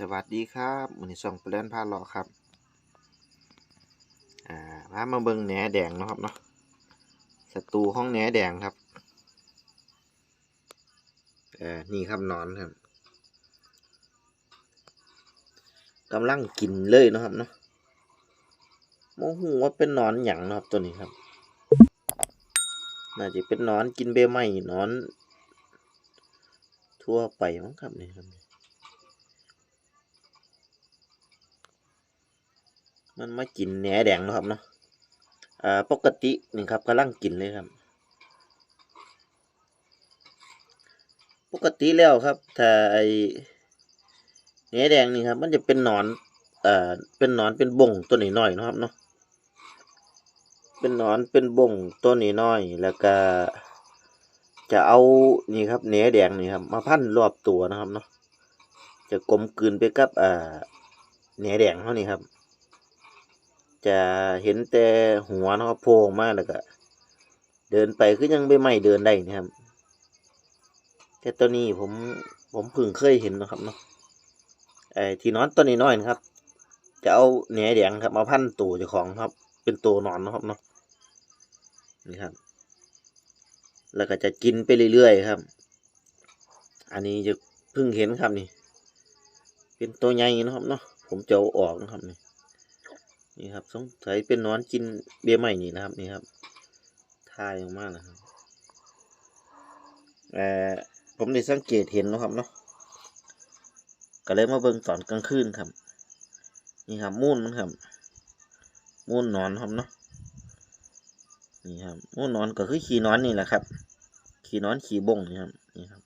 สวัสดีครับมือนี้ส่องไปเล่นพาเลาะครับ อ่าพามาเบิ่งแหนแดงนะครับเนาะศัตรูของแหนแดงครับเอ่อนี่ครับนอนครับกำลังกินเลยนะครับเนาะโมหูว่าเป็นนอนหยังนะครับตัวนี้ครับ น่าจะเป็นนอนกินใบไม้นอน ทั่วไปมั้งครับนี่ครับ มันมากินแหนแดงนะครับเนาะอ่าปกตินี่ครับกำลังกินเลยครับ ปกติแล้วครับถ้าไอแหนแดงนี่ครับ มันจะเป็นหนอนอ่อเป็นหนอนเป็นบ่งตัวน้อยๆนะครับเนาะเป็นหนอนเป็นบ่งตัวน้อยๆแล้วก็จะเอานี่ครับแหนแดงนี่ครับมาพันรอบตัวนะครับเนาะจะกลมกลืนไปกับอ่าแหนแดงเท่านี้ครับ จะเห็นแต่หัวเนาะครับโผล่ออกมาแล้วก็เดินไปคือยังไม่ไหม่เดินได้นะครับ แต่ตัวนี้ผมผมเพิ่งเคยเห็นนะครับเนาะไอ้ที่นอนตัวนี้น้อยนะครับ จะเอาแหนแดงครับมาพันตัวเจ้าของครับ เป็นตัวนอนนะครับเนาะนี่ครับ แล้วก็จะกินไปเรื่อยๆครับ อันนี้จะเพิ่งเห็นครับนี่ เป็นตัวใหญ่นะครับเนาะผมจะเอาออกนะครับนี่ นี่ครับสงสัยเป็นนอนกินเบี้ยใหม่นี่นะครับนี่ครับทายออกมานะครับเอ่อผมได้สังเกตเห็นนะครับเนาะก็เลยมาเบิ่งตอนกลางคืนครับ นี่ครับมูนมันครับมูนนอนครับเนาะนี่ครับมูนนอนก็คือขี้หนอนนี่แหละครับ ขี้หนอนขี้บงนี่ครับนี่ครับ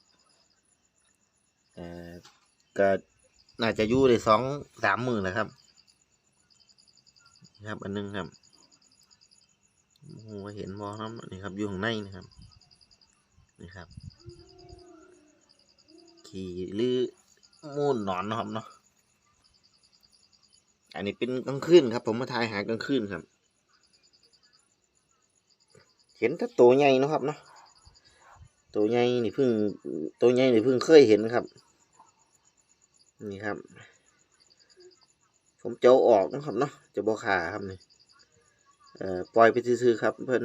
เอ่อก็น่าจะอยู่ได้สองสามมือนะครับ ครับ อันนึงครับโอ้โหเห็นบอครับนี่ครับอยู่ข้างในนะครับนี่ครับ ขี่หรือมูนหนอนนะครับเนาะอันนี้เป็นกลางคืนครับ ผมมาถ่ายหากลางคืนครับ เห็นแต่ตัวใหญ่นะครับเนาะตัวใหญ่นี่เพิ่งตัวใหญ่นี่เพิ่งเคยเห็นครับ นี่ครับ ผมจะเอาออกนะครับเนาะจะบอขาครับนี่เอ่อปล่อยไปซื่อครับ เพิ่น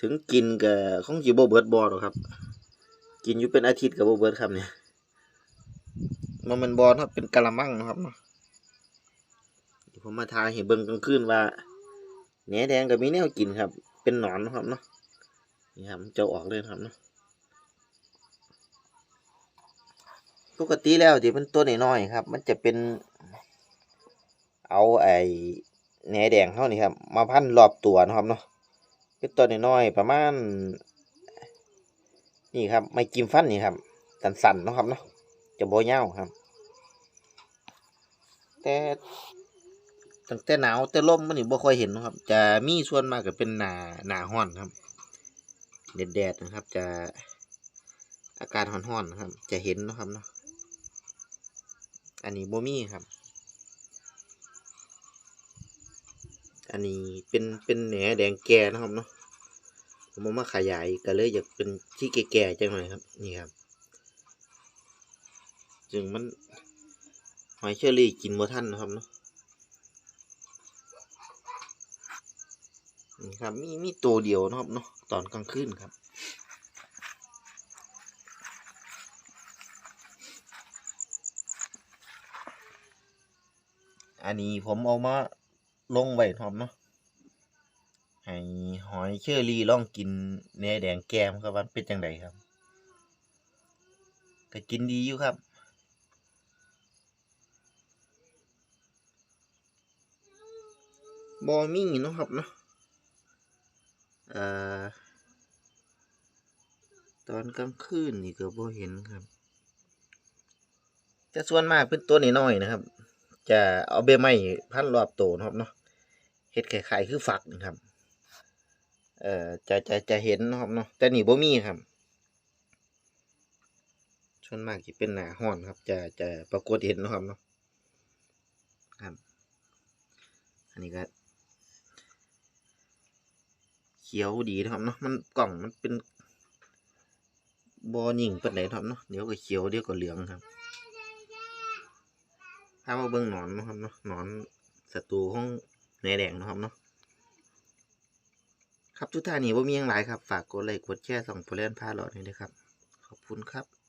ถึงกินกับของจิบ่เบิร์ดบ่หรอครับ กินอยู่เป็นอาทิตย์กับบ่เบิร์ดครับเนี่ยมันเป็นบอลครับเป็นกะละมังนะครับเนาะผมมาทาเห็นเบิ่งกลางคืนว่าแหนแดงก็มีแนวกินครับ เป็นหนอนนะครับเนาะนี่ครับจะออกเลยครับเนาะปกติแล้วที่มันตัวน้อยๆครับ มันจะเป็น เอาไอ้แหนแดงเขานี่ครับ มาพันรอบตัวนะครับเนาะเป็นตัวน้อยๆประมาณ นี่ครับ ไม่กิมฟันนี่ครับสันๆเนาะครับเนาะจะโบยาครับ แต่ตั้งแต่หนาวแต่ลมมันนี่บ่ค่อยเห็นนะครับ จะมีส่วนมากก็เป็นหนาหนาห้อนครับแดดๆนะครับ จะอากาศร้อนๆนะครับ จะเห็นนะครับเนาะอันนี้บ่มีครับ อันนี้เป็นเป็นแหนแดงแก่นะครับเนาะผมเอามาขยายก็เลยอยากเป็นที่แก่ๆจังหน่อยครับ นี่ครับ จึงมันหอยเชอรี่กินบ่ทันนะครับเนาะนี่ครับมีมีตัวเดียวนะครับเนาะตอนกลางคืนครับอันนี้ผมเอามา ลงไว้ครับเนาะให้หอยเชอรี่ลองกินแหนแดงแก้มครับว่าเป็นจังไดครับก็กินดีอยู่ครับบอมี่เนาะครับเนาะเอ่อตอนกลางคืนนี่ก็บ่เห็นครับ จะส่วนมากเป็นตัวน้อยๆนะครับ จะเอาเบไม้พันรอบโตนะครับเนาะ เฮ็ดคล้ายๆคือฝักนะครับ เอ่อจะจะจะเห็นนะครับเนาะแต่นี่บ่มีครับส่วนมากจะเป็นหนาร้อนครับ จะจะปรากฏเห็นนะครับเนาะครับ อันนี้ก็เขียวดีนะครับเนาะมันกล่องมันเป็นบอนิ่งปานใดครับเนาะเดี๋ยวก็เขียวเดี๋ยวก็เหลืองครับถ้ามาเบิ่งหนอนนะครับเนาะหนอนศัตรูของ แหนแดงนะครับเนาะครับทุกท่านนี่ว่ามีอย่างไรครับ ฝากกดไลค์กดแชร์ส่องโพลแลนพาหลอดนี่ด้วยครับ ขอบคุณครับ